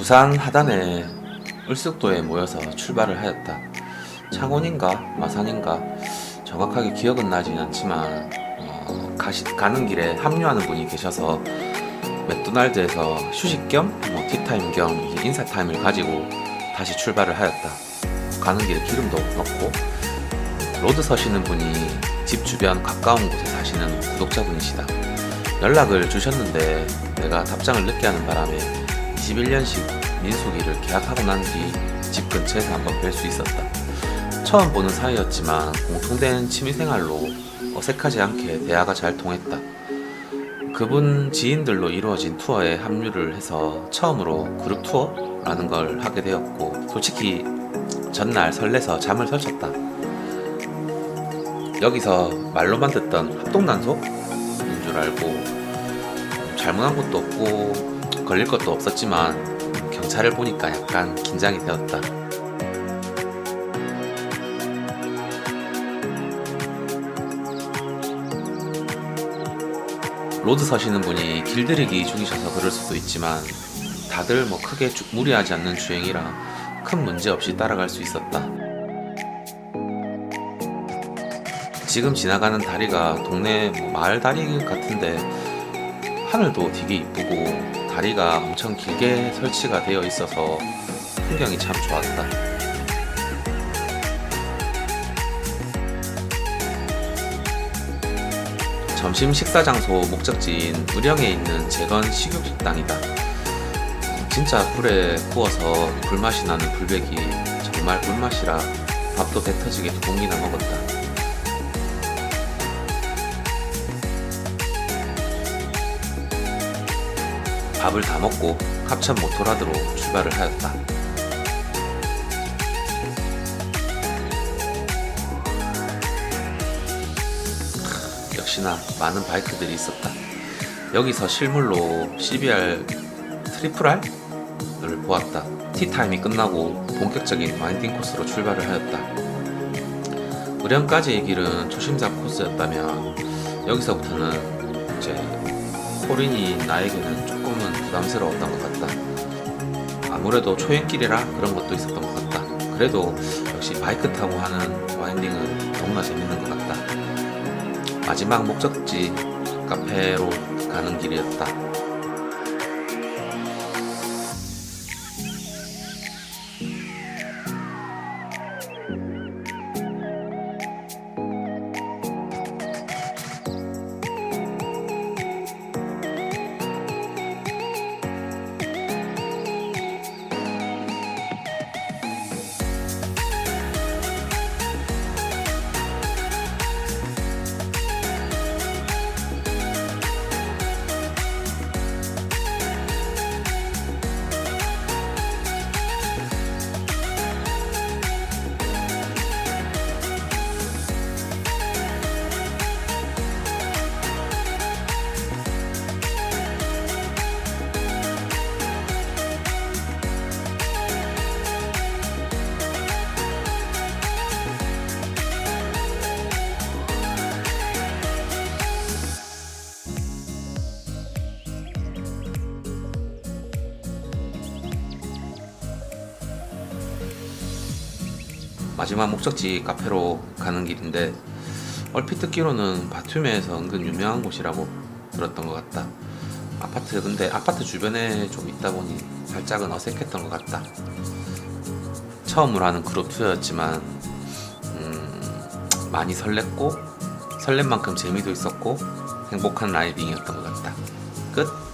부산 하단의 을숙도에 모여서 출발을 하였다. 창원인가 마산인가 정확하게 기억은 나진 않지만 어, 가시, 가는 길에 합류하는 분이 계셔서 맥도날드에서 휴식 겸 뭐, 티타임 겸 이제 인사 타임을 가지고 다시 출발을 하였다. 가는 길에 기름도 넣고 로드 서시는 분이 집 주변 가까운 곳에 사시는 구독자분이시다. 연락을 주셨는데 내가 답장을 늦게 하는 바람에 21년식 민수기를 계약하고 난 뒤 집 근처에서 한번 뵐 수 있었다. 처음 보는 사이였지만 공통된 취미생활로 어색하지 않게 대화가 잘 통했다. 그분 지인들로 이루어진 투어에 합류를 해서 처음으로 그룹 투어라는 걸 하게 되었고 솔직히 전날 설레서 잠을 설쳤다. 여기서 말로만 듣던 합동단속인 줄 알고 잘못한 것도 없고 걸릴 것도 없었지만 경찰을 보니까 약간 긴장이 되었다. 로드 서시는 분이 길들이기 중이셔서 그럴 수도 있지만 다들 뭐 크게 주- 무리하지 않는 주행이라 큰 문제 없이 따라갈 수 있었다. 지금 지나가는 다리가 동네 뭐 마을 다리 같은데 하늘도 되게 이쁘고 다리가 엄청 길게 설치가 되어 있어서 풍경이 참 좋았다. 점심 식사 장소 목적지인 의령에 있는 재건 식육식당이다. 진짜 불에 구워서 불맛이 나는 불백이 정말 불맛이라 밥도 배 터지게 두 공기나 먹었다. 밥을 다 먹고 합천 모토라드로 출발을 하였다. 크, 역시나 많은 바이크들이 있었다. 여기서 실물로 CBR 트리플 R을 보았다. 티타임이 끝나고 본격적인 와인딩 코스로 출발을 하였다. 의령까지의 길은 초심자 코스였다면 여기서부터는 이제 호린이 나에게는 조금은 부담스러웠던 것 같다. 아무래도 초행길이라 그런 것도 있었던 것 같다. 그래도 역시 바이크 타고 하는 와인딩은 너무나 재밌는 것 같다. 마지막 목적지 카페로 가는 길이었다. 마지막 목적지 카페로 가는 길인데 얼핏 듣기로는 바툼에서 은근 유명한 곳이라고 들었던 것 같다. 아파트 근데 아파트 주변에 좀 있다 보니 살짝은 어색했던 것 같다. 처음으로 하는 그룹 투어였지만 음, 많이 설렜고 설렘 만큼 재미도 있었고 행복한 라이딩이었던 것 같다. 끝.